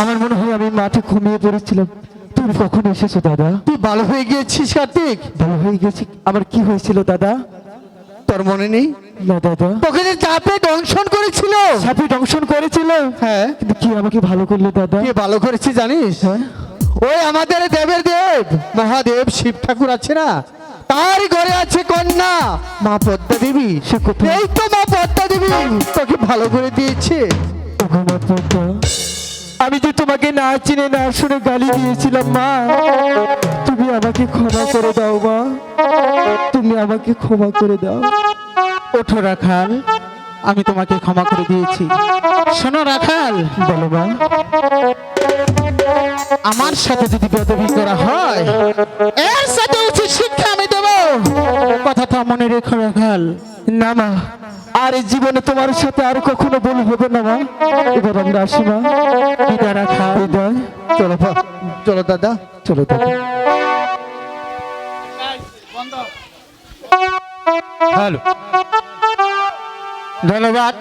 আমার মনে হয় আমি মাঠে ঘুমিয়ে পড়েছিলাম। তুমি কখন এসেছ দাদা? তুই ভালো হয়ে গিয়েছিস কার্তিক? ভালো হয়ে গেছি। আমার কি হয়েছিল দাদা? তোর মনে নেই? না দাদা। তোকে যে চাপে দংশন করেছিল। সাপে দংশন করেছিল? হ্যাঁ। কিন্তু কি আমাকে ভালো করল দাদা? কে ভালো করেছি জানিস? হ্যাঁ। ওই আমাদের দেবের দেব। মহাদেব শিব ঠাকুর আছে না? তারই ঘরে আছে কন্যা। মা পদ্মা দেবী। সে কোথায়? এই তো মা পদ্মা দেবী। তোকে ভালো করে দিয়েছে। মা পদ্মা, আমি যে তোমাকে না চিনে না শুনে গালি দিয়েছিলাম, মা। তুমি আমাকে ক্ষমা করে দাও, মা। তুমি আমাকে ক্ষমা করে দাও। ওঠো, রাখাল। আমি তোমাকে ক্ষমা করে দিয়েছি। শোনো, রাখাল। বলো, মা। আমার সাথে যদি বেদবি করা হয়, এর সাথে উচিত শিক্ষা আমি দেব। কথাটা মনে রেখো, রাখাল। না, মা। আর এই জীবনে তোমার সাথে আর কখনো বল হবে না মা। এবার আমরা আসি মা। বিদায় রাখা। বিদায়। চলো চলো দাদা। চলো দাদা। হ্যালো। ধন্যবাদ।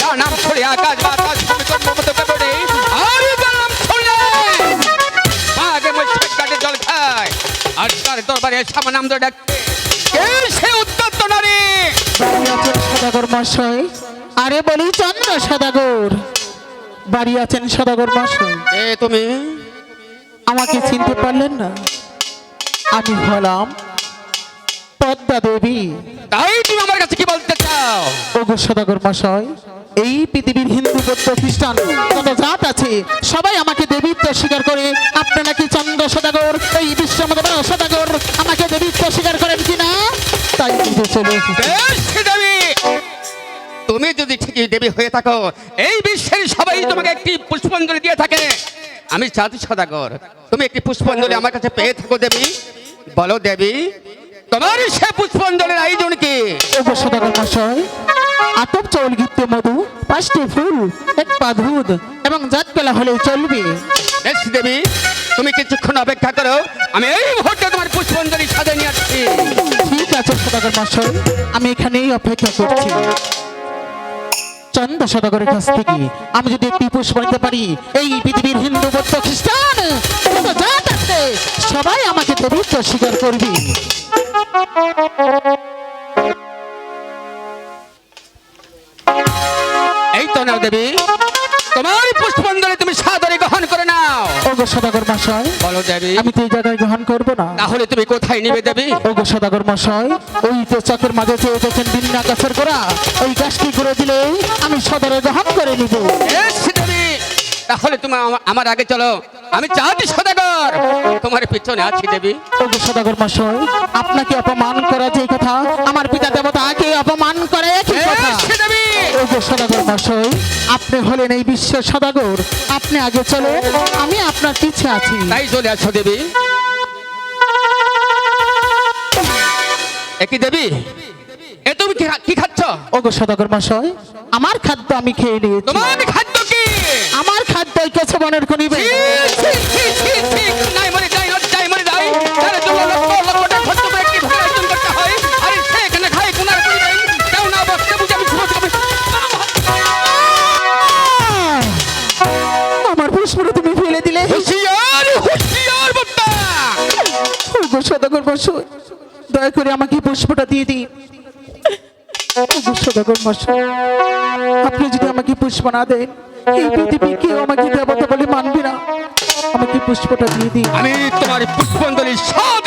যার নাম ছড়ে আকাশ বাতাস ভূমি কর্মমত করে আর যার নাম ছড়ে মাকে মস্তিষ্ক কাটে জল খায় আর তার দরবারে সামনে নাম ধরে ডাকছে কে সে উত্তপ্ত নারী? সদাগর মশাই আরে বলি চন্দ্র সদাগর। বাড়ি আছেন সদাগর মশাই এ তুমি? আমাকে চিনতে পারলেন না। আমি হলাম পদ্মা দেবী। তাই তুমি আমার কাছে কি ওগো সদাগর মশাই এই পৃথিবীর হিন্দু বৌদ্ধ খ্রিস্টান, যত জাত আছে, সবাই আমাকে দেবীত্ব স্বীকার করে। আপনারা নাকি চন্দ্র সদাগর? এই বিশ্বমত বড় সদাগর। আমাকে দেবীত্ব স্বীকার করেন কিনা? তাই কিন্তু চলে তুমি যদি ঠিকই দেবী হয়ে থাকো, এই বিশ্বের সবাই তোমাকে একটি পুষ্পাঞ্জলি দিয়ে থাকে। আমি চাঁদি সদাগর। তুমি একটি পুষ্পাঞ্জলি আমার কাছে পেয়ে থাকো দেবী। বলো দেবী তোমার সে পুষ্পাঞ্জলির আয়োজন কি? ওগো সদাগর মশাই আতপ চৌল গীতে মধু পাঁচটি ফুল এক পা দুধ এবং জাত বেলা হলে চলবে। বেশ দেবী তুমি কিছুক্ষণ অপেক্ষা করো আমি এই মুহূর্তে তোমার পুষ্পাঞ্জলি সাজে নিয়ে আসছি। ঠিক আছে সদাগর মশাই আমি এখানেই অপেক্ষা করছি। চন্দ্র সদাগরের কাছ থেকে আমি যদি একটি পুষ্প নিতে পারি এই পৃথিবীর হিন্দু বৌদ্ধ খ্রিস্টান জাত আছে, সবাই আমাকে দেবীত্ব স্বীকার করবি। এই তো নাও দেবী। তোমার পুষ্পাঞ্জলি তুমি সাদরে গ্রহণ করে নাও। ওগো সদাগর মশাই বলো দেবী। আমি তো এই জায়গায় গ্রহণ করব না। তাহলে তুমি কোথায় নিবে দেবী? ওগো সদাগর মশাই ওই চকের মাঝে বিন্না গাছের গোড়া ওই গাছটি করে দিলে আমি সদরে গ্রহণ করে নিব। তাহলে তুমি আমার আগে চলো। আমি চাঁদি সদাগর। তোমার পিছনে আছি দেবী। সদাগর মশাই আপনাকে অপমান করা যে কথা আমার পিতা দেবতাকে অপমান করে দেবী! সদাগর মশাই আপনি হলেন এই বিশ্বের সদাগর। আপনি আগে চলে আমি আপনার পিছে আছি। তাই চলে আছো দেবী। একই দেবী? এ তুমি কি খাচ্ছ? ওগো সদাগর মশাই আমার খাদ্য আমি খেয়ে নিয়েছি। তোমার খাদ্য কি? আমার খাদ্য কেছে বনের কনিবে সদাগর মশাই আপনি যদি আমাকে পুষ্প না দেন, এই পৃথিবী কেউ আমাকে দেবতা বলে মানবে না, আমাকে পুষ্পটা দিয়ে দিন। আমি তোমার পুষ্পাঞ্জলি সব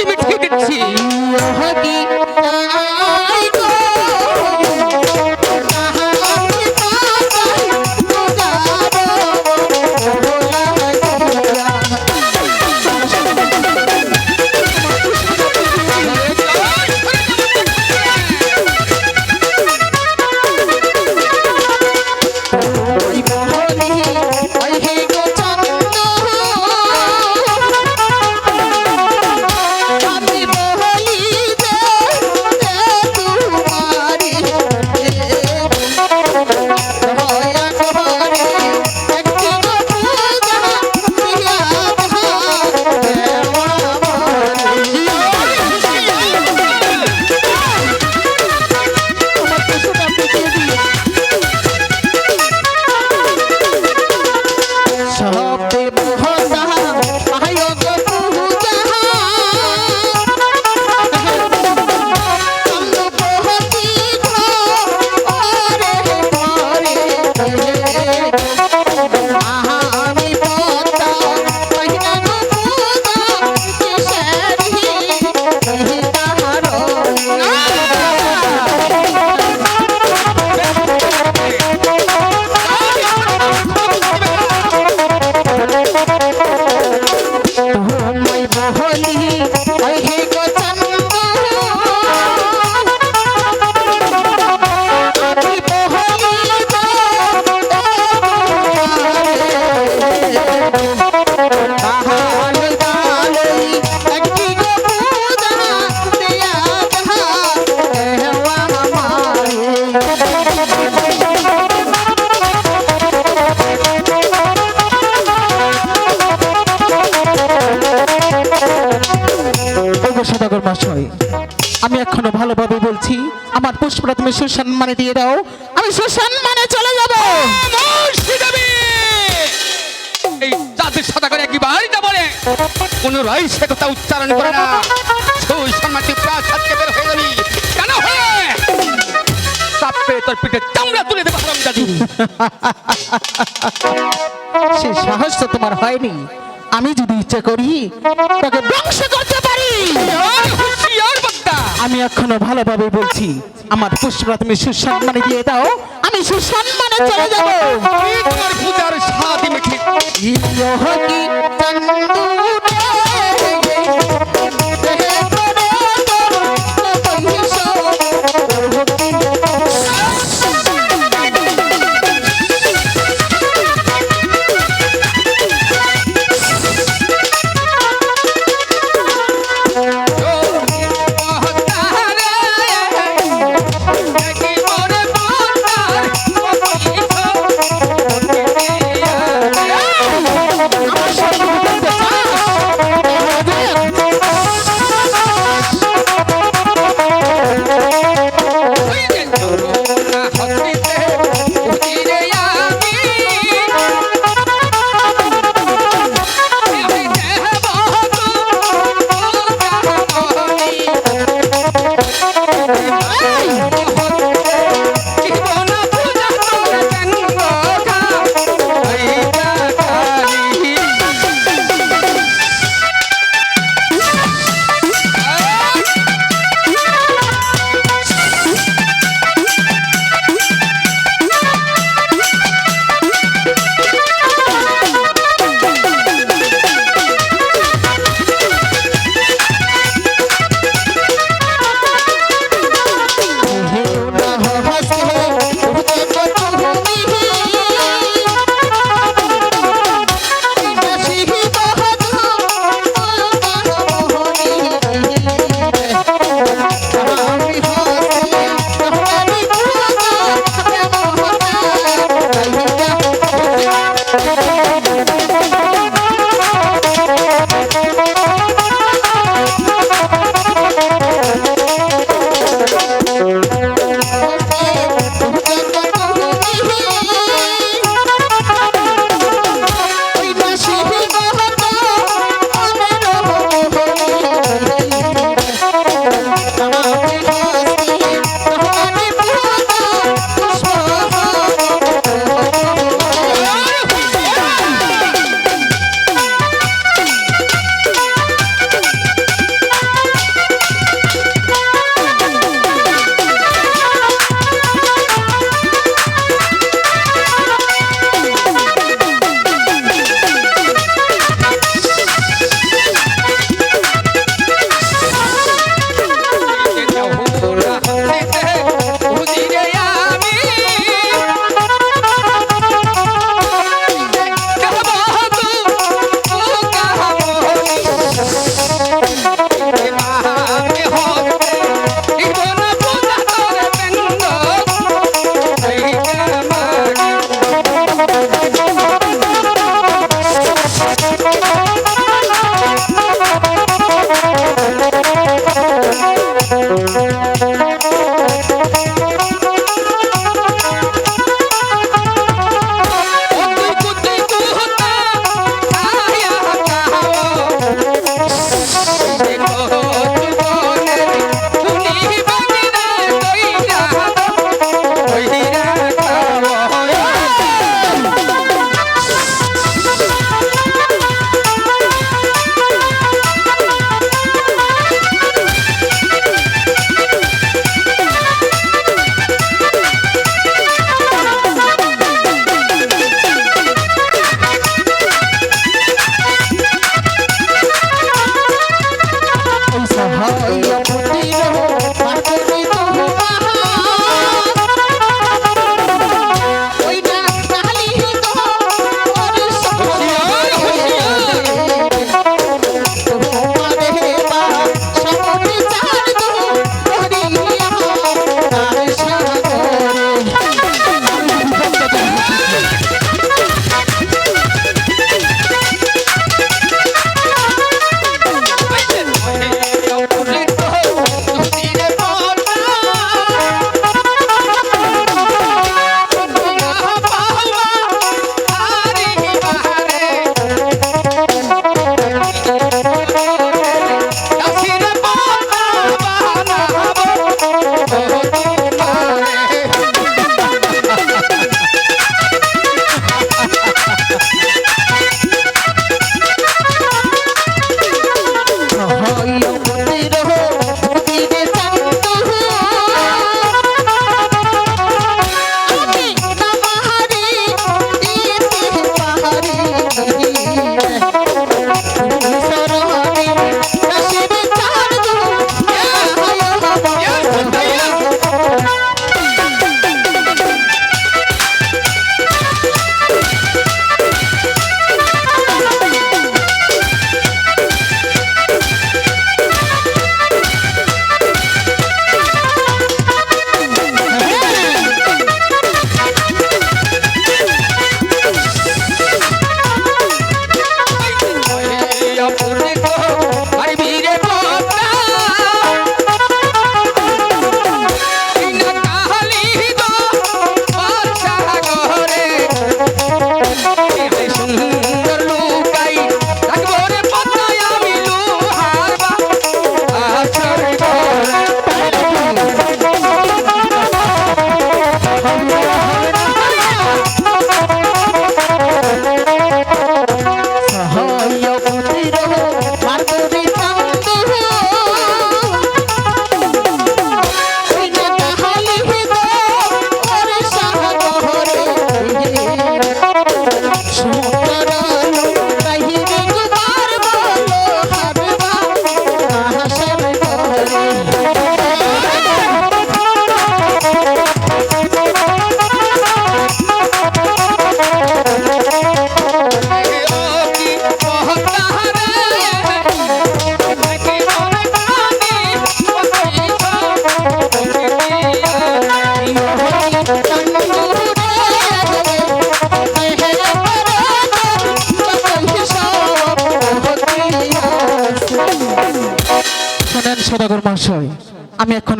বলছি আমার পুষ্পটা তুমি সুসম্মানে দিয়ে দাও। আমি সুসম্মানে চলে যাব। এই জাতির সাদা করে একবার যা বলে কোন রাই সে কথা উচ্চারণ করে না। সেই সম্মানটি প্রাস বের হয়ে যাবি কেন হয়ে? চাপে তোর পিঠে চামড়া তুলে দেবো হারাম জাতি সে সাহস তো তোমার হয়নি। আমি যদি ইচ্ছা করি তাকে ধ্বংস করতে পারি। আমি এখনও ভালোভাবে বলছি আমার পুষ্পরা তুমি সুসম্মানে দিয়ে দাও আমি সুসম্মানে চলে যাব। পূজার স্বাদ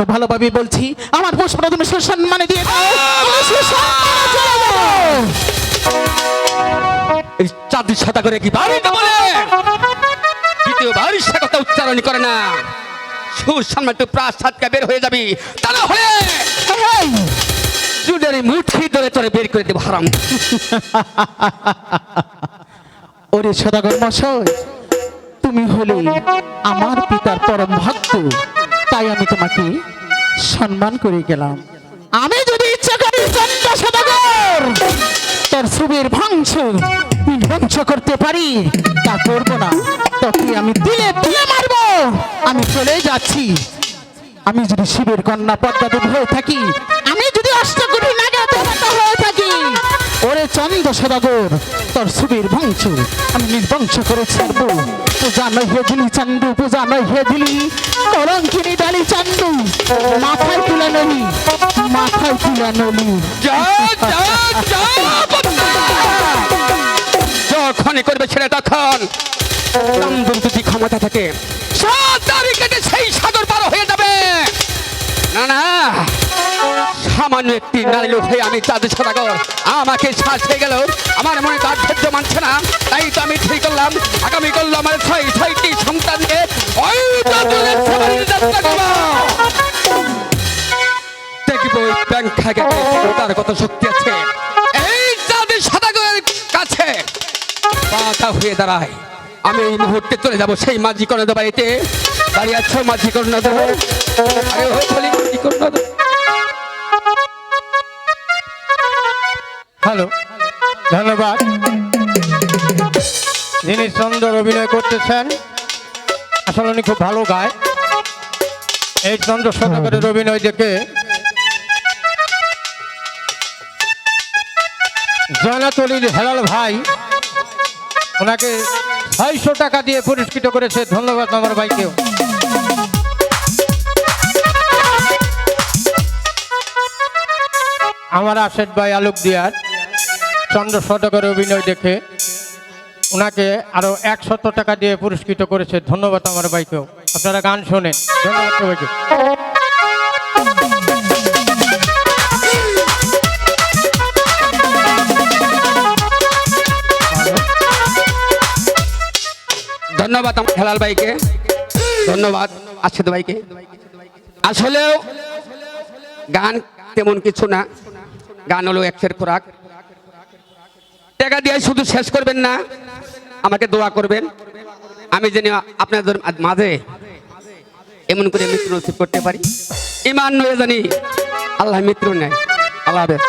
এখনও ভালোভাবে বলছি আমার পুষ্পটা তুমি সুসম্মানে দিয়ে দাও। সুসম্মানে। এই চাঁদি ছাতা করে কি বাড়িতে বলে? দ্বিতীয়বার সে কথা উচ্চারণ করে না। সুসামনে একটু প্রাসাদকে বের হয়ে যাবি তা না হলে চুলের মুঠি ধরে তোরে বের করে দেবো হারাম। ওরে সদাগর মশাই তুমি হলে আমার পিতার পরম ভক্ত তাই আমি তোমাকে সম্মান করে গেলাম। আমি যদি ইচ্ছা করি চন্দ্র সদাগর তোর সুবের ভংস ধ্বংস করতে পারি, তা করব না। তোকে আমি দিলে দিলে মারবো। আমি চলে যাচ্ছি। আমি যদি শিবের কন্যা পদ্মাদেব হয়ে থাকি, আমি যদি অষ্টকোটি নাগে হয়ে থাকি, ওরে চন্দ্র সদাগর তোর সুবীর বংশ আমি নির্বংশ করে ছাড়বো। পূজা নয় হে দিলি চান্দু পূজা নয় হে দিলি। কলঙ্কিনী ডালি চান্দু মাথায় তুলে নলি মাথায় তুলে নলি! যখনই করবে ছেলে তখন। চান্দুর যদি ক্ষমতা থাকে? সাত তারিখে সেই সাগর পার হয়ে যাবে না না। সামান্য একটি নারী লোক হয়ে আমি চাঁদের সদাগর আমাকে শ্বাস হয়ে গেল। আমার মনে তার ধৈর্য মানছে না। তাই তো আমি ঠিক করলাম। আগামী করল আমার ছয় ছয়টি ওই চাঁদের সবারই যাত্রা দেখব ওই তার কত শক্তি আছে। এই চাঁদের সদাগরের কাছে বাধা হয়ে দাঁড়ায়। আমি এই মুহূর্তে চলে যাব সেই মাঝি কর্ণদ বাড়িতে। দাঁড়িয়ে আছো মাঝি কর্ণদ আরে হ্যালো, ধন্যবাদ। যিনি সুন্দর অভিনয় করতেছেন, আসলে উনি খুব ভালো গায়। এই চন্দ্র সদাগরের অভিনয় দেখে জয়নাতলির হেলাল ভাই ওনাকে ছয়শো টাকা দিয়ে পুরস্কৃত করেছে। ধন্যবাদ আমার ভাইকেও। আমার আশেদ ভাই আলোক দিয়ার চন্দ্র সদকের অভিনয় দেখে ওনাকে আরও একশত টাকা দিয়ে পুরস্কৃত করেছে। ধন্যবাদ আমার ভাইকেও। আপনারা গান শোনেন। ধন্যবাদ সবাইকে। ধন্যবাদ আমার হেলাল ভাইকে। ধন্যবাদ আশেদ ভাইকে। আসলেও গান তেমন কিছু না। গান হলো একশের খোরাক। টাকা দিয়ে শুধু শেষ করবেন না, আমাকে দোয়া করবেন। আমি যেন আপনাদের মাঝে এমন করে মৃত্যু নসিব করতে পারি। ইমান নয় জানি, আল্লাহ মৃত্যু নেয় আল্লাহ হাফেজ।